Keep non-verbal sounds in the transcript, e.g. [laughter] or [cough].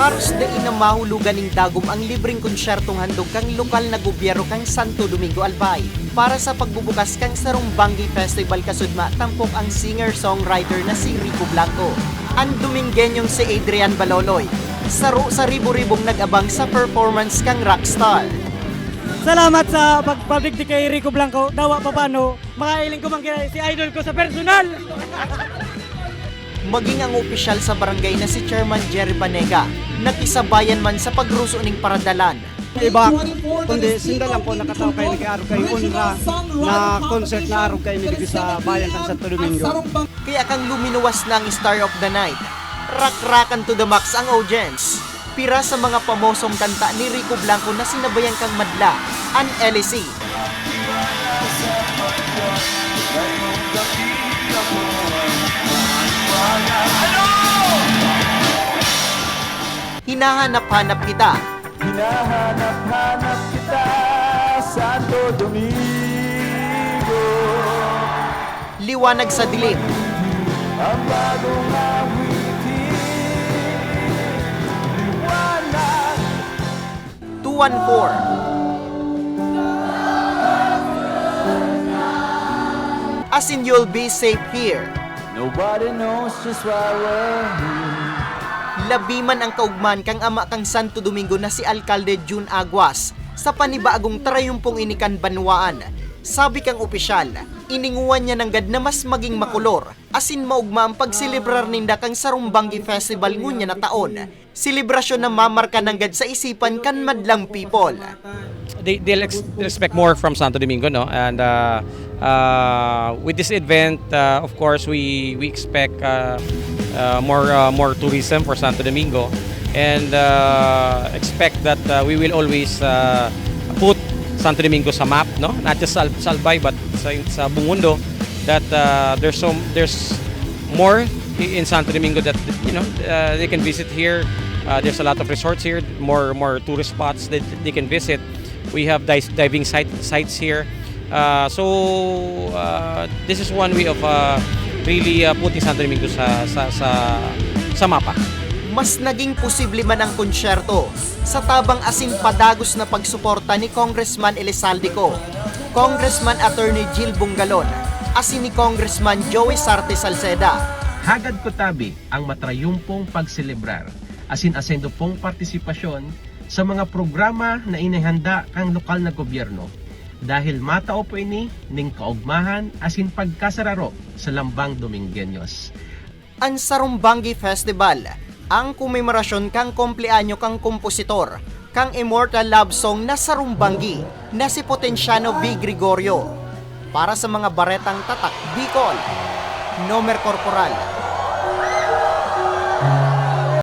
Haros da ina mahulugan ning dagom ang libreng konsyertong handog kang lokal na gobyerno kang Santo Domingo Albay. Para sa pagbubukas kang Sarumbangi Festival kasudma tampok ang singer-songwriter na si Rico Blanco. Ang Dominguenyong si Adrian Baloloy. Saro sa ribo-ribong nag-abang sa performance kang rockstar. Salamat sa pagpabigti kay Rico Blanco. Dawa pa paano, makailing ko man si idol ko sa personal. [laughs] Maging ang opisyal sa barangay na si Chairman Jerry Banega, nakisabayan man sa pagruso ning paradalan. Iba, kundi sinda lang po nakataw kayo nag-aaral kayo unra na concert na araw kayo niligi sa bayan ng Santo Domingo. Kaya kang luminuwas ang Star of the Night. Rak-rakan to the max ang audience. Pira sa mga pamosong kanta ni Rico Blanco na sinabayan kang madla, an LEC. Hinahanap-hanap kita, Hinahanap-hanap kita Santo Domingo liwanag sa dilim, Ang bagong awitin Liwanag 214. As in you'll be safe here. Nobody knows just why we're here Labiman ang kaugman kang ama kang Santo Domingo na si Alcalde June Aguas sa panibagong trayumpong inikan banwaan. Sabi kang opisyal, ininguan niya ng gad na mas maging makulor, asin maugma ang pagselebrar ninda kang Sarumbangi Festival ngunya na taon. Selebrasyon na mamarka ng gad sa isipan kan madlang people. they they'll ex- expect more from Santo Domingo, no? And uh, uh, with this event, uh, of course, we we expect uh, uh, more uh, more tourism for Santo Domingo, and uh, expect that uh, we will always uh, put Santo Domingo sa map, no? Not just sa, Al- sa Albay, but sa, sa buong mundo. That uh, there's some there's more in Santo Domingo that you know uh, they can visit here. Uh, there's a lot of resorts here, more more tourist spots that they can visit. We have diving site, sites here. Uh, so uh, this is one way of uh, really uh, putting Santo Domingo sa sa sa, sa mapa. mas naging posible man ang konsyerto sa tabang asin padagos na pagsuporta ni Congressman Elisaldico, Congressman Attorney Jill Bungalon, asin ni Congressman Joey Sarte Salceda, Hagad ko tabi ang matrayumpong pagselebrar, asin-asendo pong partisipasyon sa mga programa na inihanda kang lokal na gobyerno dahil matao po ini ning kaugmahan asin pagkasararo sa lambang Domingueños. ang Sarumbangi Festival, ang komemorasyon kang kompleanyo kang kompositor, kang immortal love song na Sarumbangi na si Potenciano V. Gregorio. Para sa mga baretang tatak, Bicol, Nomer Corporal,